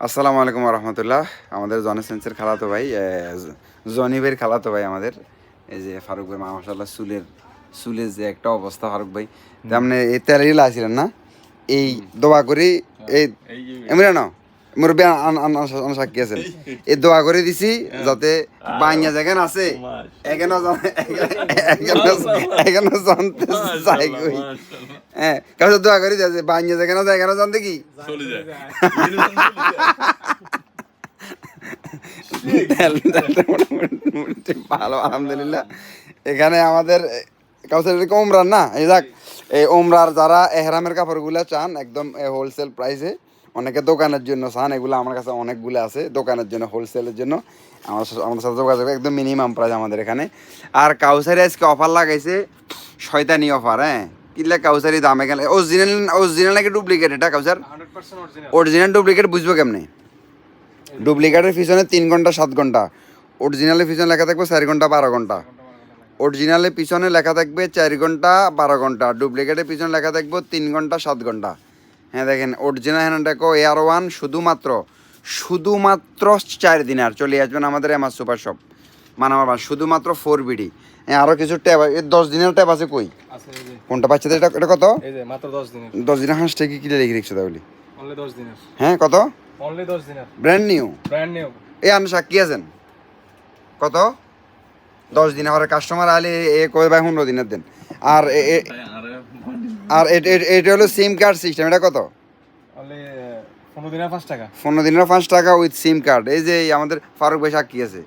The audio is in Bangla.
আসসালামু আলাইকুম রহমতুল্লাহ আমাদের জনি সেন্সের খালাতো ভাই এ, জ- জনি ভাইয়ের খালাতো ভাই আমাদের। এই যে ফারুক ভাই মাশাল্লাহ চুলের চুলের যে একটা অবস্থা ফারুক ভাই। তেমনি এই তেল আসিলেন না? এই দোয়া করি এই এমনি না মুরব্বী সাক্ষী আছেন এই দোয়া করে দিছি যাতে বাইয়া যেখানে আছে এখানে জানতে চাই কই। হ্যাঁ দোয়া করি যেখানে আছে এখানে জানতে কি? ভালো আলহামদুলিল্লাহ। এখানে আমাদের কাউসার এরকম ওমরার না। এই যাক এই ওমরার যারা এহরামের কাপড়গুলো চান একদম হোলসেল প্রাইসে অনেকে দোকানের জন্য চান এগুলো আমার কাছে অনেকগুলো আছে দোকানের জন্য হোলসেলের জন্য। আমার সাথে- আমাদের সাথে যোগাযোগ একদম মিনিমাম প্রাইস আমাদের এখানে। আর কাউসারি আজকে অফার লাগাইছে শয়তানি অফার হ্যাঁ? কিনলে কাউসারি দাম এখানে অরিজিনাল অরিজিনাল নাকি ডুপ্লিকেট এটা কাউসার? অরিজিনাল ডুপ্লিকেট বুঝব কেমনে? ডুপ্লিকেটের পিছনে তিন ঘণ্টা সাত ঘণ্টা। অরিজিনালের পিছনে লেখা থাকবে চার ঘণ্টা বারো ঘণ্টা। অরিজিনালের পিছনে লেখা থাকবে চার ঘণ্টা বারো ঘণ্টা। ডুপ্লিকেটের পিছনে লেখা থাকবে তিন ঘণ্টা সাত ঘণ্টা। হ্যাঁ দেখেন অরিজিনাল হ্যান্ড দেখো এয়ার ওয়ান শুধুমাত্র শুধুমাত্র চার দিন আর চলে আসবেন আমাদের এমআর সুপার শপ মানামার শুধুমাত্র ফোর বিডি হ্যাঁ আরও কিছু ট্যাব এর দশ দিনের ট্যাব আছে কই? কোনটা বাচ্চাদের এটা এটা কত? এই যে মাত্র দশ দিনের। হাঁসটা কি কিনে রেখে রেখেছে তাহলে? হ্যাঁ কত? ব্র্যান্ড নিউ ব্র্যান্ড নিউ এই আপনি সাক্ষী আছেন? কত? দশ দিন আমার কাস্টমার আলে এ কয় ভাই পনেরো দিনের দেন। আর আর এটা হলো সিম কার্ড সিস্টেম এটা কত? পনেরো দিনের পাঁচ টাকা। পনেরো দিনের পাঁচ টাকা উইথ সিম কার্ড এই যে আমাদের ফারুক ভাই সাক্ষী আছে।